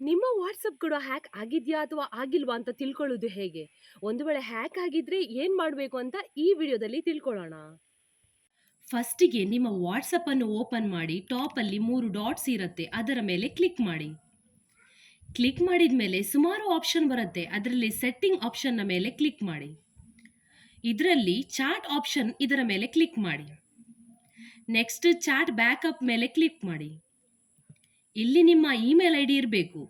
ನಿಮ್ಮ ವಾಟ್ಸಪ್ ಕೂಡ ಹ್ಯಾಕ್ ಆಗಿದೆಯಾ ಅಥವಾ ಆಗಿಲ್ವಾ ಅಂತ ತಿಳ್ಕೊಳ್ಳೋದು ಹೇಗೆ? ಒಂದು ವೇಳೆ ಹ್ಯಾಕ್ ಆಗಿದ್ರೆ ಏನು ಮಾಡಬೇಕು ಅಂತ ಈ ವಿಡಿಯೋದಲ್ಲಿ ತಿಳ್ಕೊಳ್ಳೋಣ. ಫಸ್ಟಿಗೆ ನಿಮ್ಮ ವಾಟ್ಸಪ್ಪನ್ನು ಓಪನ್ ಮಾಡಿ ಟಾಪಲ್ಲಿ ಮೂರು ಡಾಟ್ಸ್ ಇರುತ್ತೆ, ಅದರ ಮೇಲೆ ಕ್ಲಿಕ್ ಮಾಡಿ. ಕ್ಲಿಕ್ ಮಾಡಿದ ಮೇಲೆ ಸುಮಾರು ಆಪ್ಷನ್ ಬರುತ್ತೆ, ಅದರಲ್ಲಿ ಸೆಟ್ಟಿಂಗ್ ಆಪ್ಷನ್ನ ಮೇಲೆ ಕ್ಲಿಕ್ ಮಾಡಿ. ಇದರಲ್ಲಿ ಚಾಟ್ ಆಪ್ಷನ್ ಇದರ ಮೇಲೆ ಕ್ಲಿಕ್ ಮಾಡಿ. ನೆಕ್ಸ್ಟ್ ಚಾಟ್ ಬ್ಯಾಕಪ್ ಮೇಲೆ ಕ್ಲಿಕ್ ಮಾಡಿ. ಇಲ್ಲಿ ನಿಮ್ಮ ಇಮೇಲ್ ಐ ಡಿ ಇರಬೇಕು.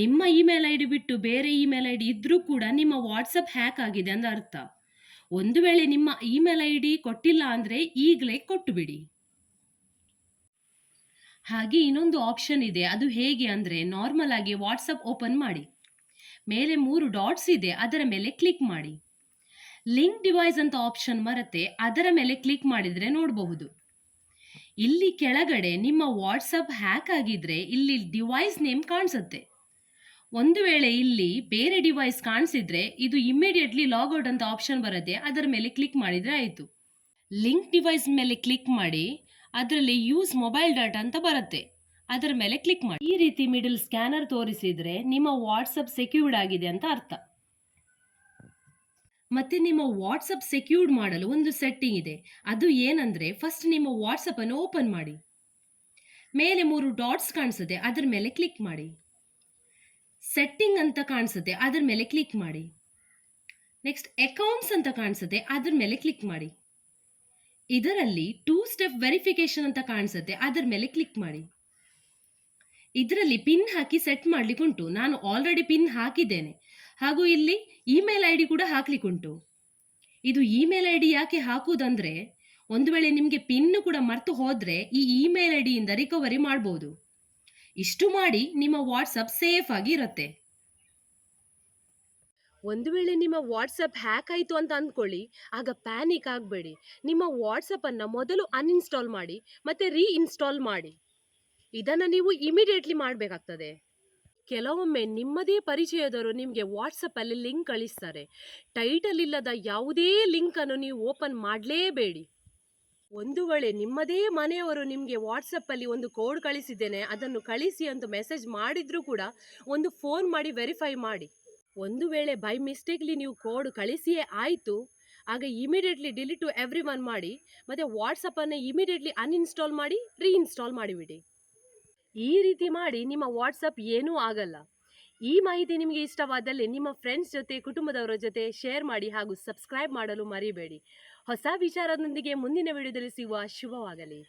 ನಿಮ್ಮ ಇಮೇಲ್ ಐ ಡಿ ಬಿಟ್ಟು ಬೇರೆ ಇಮೇಲ್ ಐ ಡಿ ಇದ್ದರೂ ಕೂಡ ನಿಮ್ಮ ವಾಟ್ಸಪ್ ಹ್ಯಾಕ್ ಆಗಿದೆ ಅಂತ ಅರ್ಥ. ಒಂದು ವೇಳೆ ನಿಮ್ಮ ಇಮೇಲ್ ಐ ಡಿ ಕೊಟ್ಟಿಲ್ಲ ಅಂದರೆ ಈಗಲೇ ಕೊಟ್ಟು ಬಿಡಿ ಹಾಗೆ ಇನ್ನೊಂದು ಆಪ್ಷನ್ ಇದೆ. ಅದು ಹೇಗೆ ಅಂದರೆ ನಾರ್ಮಲ್ ಆಗಿ ವಾಟ್ಸಪ್ ಓಪನ್ ಮಾಡಿ. ಮೇಲೆ ಮೂರು ಡಾಟ್ಸ್ ಇದೆ. ಅದರ ಮೇಲೆ ಕ್ಲಿಕ್ ಮಾಡಿ. ಲಿಂಕ್ ಡಿವೈಸ್ ಅಂತ ಆಪ್ಷನ್ ಮರತೆ ಅದರ ಮೇಲೆ ಕ್ಲಿಕ್ ಮಾಡಿದರೆ ನೋಡಬಹುದು. ಇಲ್ಲಿ ಕೆಳಗಡೆ ನಿಮ್ಮ ವಾಟ್ಸಪ್ ಹ್ಯಾಕ್ ಆಗಿದ್ರೆ ಇಲ್ಲಿ ಡಿವೈಸ್ ನೇಮ್ ಕಾಣಿಸುತ್ತೆ. ಒಂದು ವೇಳೆ ಇಲ್ಲಿ ಬೇರೆ ಡಿವೈಸ್ ಕಾಣಿಸಿದ್ರೆ ಇದು ಇಮಿಡಿಯೇಟ್ಲಿ ಲಾಗೌಟ್ ಅಂತ ಆಪ್ಷನ್ ಬರುತ್ತೆ. ಅದರ ಮೇಲೆ ಕ್ಲಿಕ್ ಮಾಡಿದರೆ ಆಯಿತು. ಲಿಂಕ್ ಡಿವೈಸ್ ಮೇಲೆ ಕ್ಲಿಕ್ ಮಾಡಿ ಅದರಲ್ಲಿ ಯೂಸ್ ಮೊಬೈಲ್ ಡಾಟಾ ಅಂತ ಬರುತ್ತೆ. ಅದರ ಮೇಲೆ ಕ್ಲಿಕ್ ಮಾಡಿ. ಈ ರೀತಿ ಮಿಡಲ್ ಸ್ಕ್ಯಾನರ್ ತೋರಿಸಿದ್ರೆ ನಿಮ್ಮ ವಾಟ್ಸಪ್ ಸೆಕ್ಯೂರ್ಡ್ ಆಗಿದೆ ಅಂತ ಅರ್ಥ. ಮತ್ತೆ ನಿಮ್ಮ ವಾಟ್ಸಪ್ ಸೆಕ್ಯೂರ್ಡ್ ಮಾಡಲು ಒಂದು ಸೆಟ್ಟಿಂಗ್ ಇದೆ. ಅದು ಏನಂದ್ರೆ ಫಸ್ಟ್ ನಿಮ್ಮ ವಾಟ್ಸಪ್ ಅನ್ನು ಓಪನ್ ಮಾಡಿ. ಮೇಲೆ ಮೂರು ಡಾಟ್ಸ್ ಕಾಣಿಸುತ್ತೆ, ಅದರ ಮೇಲೆ ಕ್ಲಿಕ್ ಮಾಡಿ. ಸೆಟ್ಟಿಂಗ್ ಅಂತ ಕಾಣಿಸುತ್ತೆ, ಅದರ ಮೇಲೆ ಕ್ಲಿಕ್ ಮಾಡಿ. ನೆಕ್ಸ್ಟ್ ಅಕೌಂಟ್ಸ್ ಅಂತ ಕಾಣಿಸುತ್ತೆ, ಅದರ ಮೇಲೆ ಕ್ಲಿಕ್ ಮಾಡಿ. ಇದರಲ್ಲಿ ಟೂ ಸ್ಟೆಪ್ ವೆರಿಫಿಕೇಶನ್ ಅಂತ ಕಾಣಿಸುತ್ತೆ, ಅದರ ಮೇಲೆ ಕ್ಲಿಕ್ ಮಾಡಿ. ಇದರಲ್ಲಿ ಪಿನ್ ಹಾಕಿ ಸೆಟ್ ಮಾಡ್ಲಿಕ್ಕೆ ಉಂಟು ನಾನು ಆಲ್ರೆಡಿ ಪಿನ್ ಹಾಕಿದ್ದೇನೆ. ಹಾಗೂ ಇಲ್ಲಿ ಇಮೇಲ್ ಐ ಡಿ ಕೂಡ ಹಾಕ್ಲಿಕ್ಕುಂಟು. ಇದು ಇಮೇಲ್ ಐ ಡಿ ಯಾಕೆ ಹಾಕುವುದಂದ್ರೆ ಒಂದು ವೇಳೆ ನಿಮಗೆ ಪಿನ್ ಕೂಡ ಮರೆತು ಹೋದ್ರೆ ಈ ಇಮೇಲ್ ಐ ಡಿಯಿಂದ ರಿಕವರಿ ಮಾಡ್ಬೋದು. ಇಷ್ಟು ಮಾಡಿ ನಿಮ್ಮ ವಾಟ್ಸಪ್ ಸೇಫ್ ಆಗಿ ಇರುತ್ತೆ. ಒಂದು ವೇಳೆ ನಿಮ್ಮ ವಾಟ್ಸಪ್ ಹ್ಯಾಕ್ ಆಯಿತು ಅಂತ ಅಂದ್ಕೊಳ್ಳಿ, ಆಗ ಪ್ಯಾನಿಕ್ ಆಗಬೇಡಿ. ನಿಮ್ಮ ವಾಟ್ಸಪ್ಪನ್ನು ಮೊದಲು ಅನ್ಇನ್ಸ್ಟಾಲ್ ಮಾಡಿ, ಮತ್ತೆ ರೀಇನ್ಸ್ಟಾಲ್ ಮಾಡಿ. ಇದನ್ನು ನೀವು ಇಮಿಡಿಯೇಟ್ಲಿ ಮಾಡಬೇಕಾಗ್ತದೆ. ಕೆಲವೊಮ್ಮೆ ನಿಮ್ಮದೇ ಪರಿಚಯದವರು ನಿಮಗೆ ವಾಟ್ಸಪ್ಪಲ್ಲಿ ಲಿಂಕ್ ಕಳಿಸ್ತಾರೆ. ಟೈಟಲ್ ಇಲ್ಲದ ಯಾವುದೇ ಲಿಂಕನ್ನು ನೀವು ಓಪನ್ ಮಾಡಲೇಬೇಡಿ. ಒಂದು ವೇಳೆ ನಿಮ್ಮದೇ ಮನೆಯವರು ನಿಮಗೆ ವಾಟ್ಸಪ್ಪಲ್ಲಿ ಒಂದು ಕೋಡ್ ಕಳಿಸಿದ್ದೇನೆ, ಅದನ್ನು ಕಳಿಸಿ ಅಂತ ಮೆಸೇಜ್ ಮಾಡಿದರೂ ಕೂಡ ಒಂದು ಫೋನ್ ಮಾಡಿ ವೆರಿಫೈ ಮಾಡಿ. ಒಂದು ವೇಳೆ ಬೈ ಮಿಸ್ಟೇಕ್ಲಿ ನೀವು ಕೋಡ್ ಕಳಿಸಿಯೇ ಆಯಿತು, ಆಗ immediately delete to every one ಮಾಡಿ, ಮತ್ತು ವಾಟ್ಸಪ್ಪನ್ನು ಇಮಿಡಿಯೇಟ್ಲಿ ಅನ್ಇನ್ಸ್ಟಾಲ್ ಮಾಡಿ, ರೀಇನ್ಸ್ಟಾಲ್ ಮಾಡಿಬಿಡಿ. ಈ ರೀತಿ ಮಾಡಿ ನಿಮ್ಮ ವಾಟ್ಸಪ್ ಏನೂ ಆಗಲ್ಲ. ಈ ಮಾಹಿತಿ ನಿಮಗೆ ಇಷ್ಟವಾದಲ್ಲಿ ನಿಮ್ಮ ಫ್ರೆಂಡ್ಸ್ ಜೊತೆ, ಕುಟುಂಬದವರ ಜೊತೆ ಶೇರ್ ಮಾಡಿ ಹಾಗೂ ಸಬ್ಸ್ಕ್ರೈಬ್ ಮಾಡಲು ಮರಿಬೇಡಿ. ಹೊಸ ವಿಚಾರದೊಂದಿಗೆ ಮುಂದಿನ ವಿಡಿಯೋದಲ್ಲಿ ಸಿಗುವ ಶುಭವಾಗಲಿ.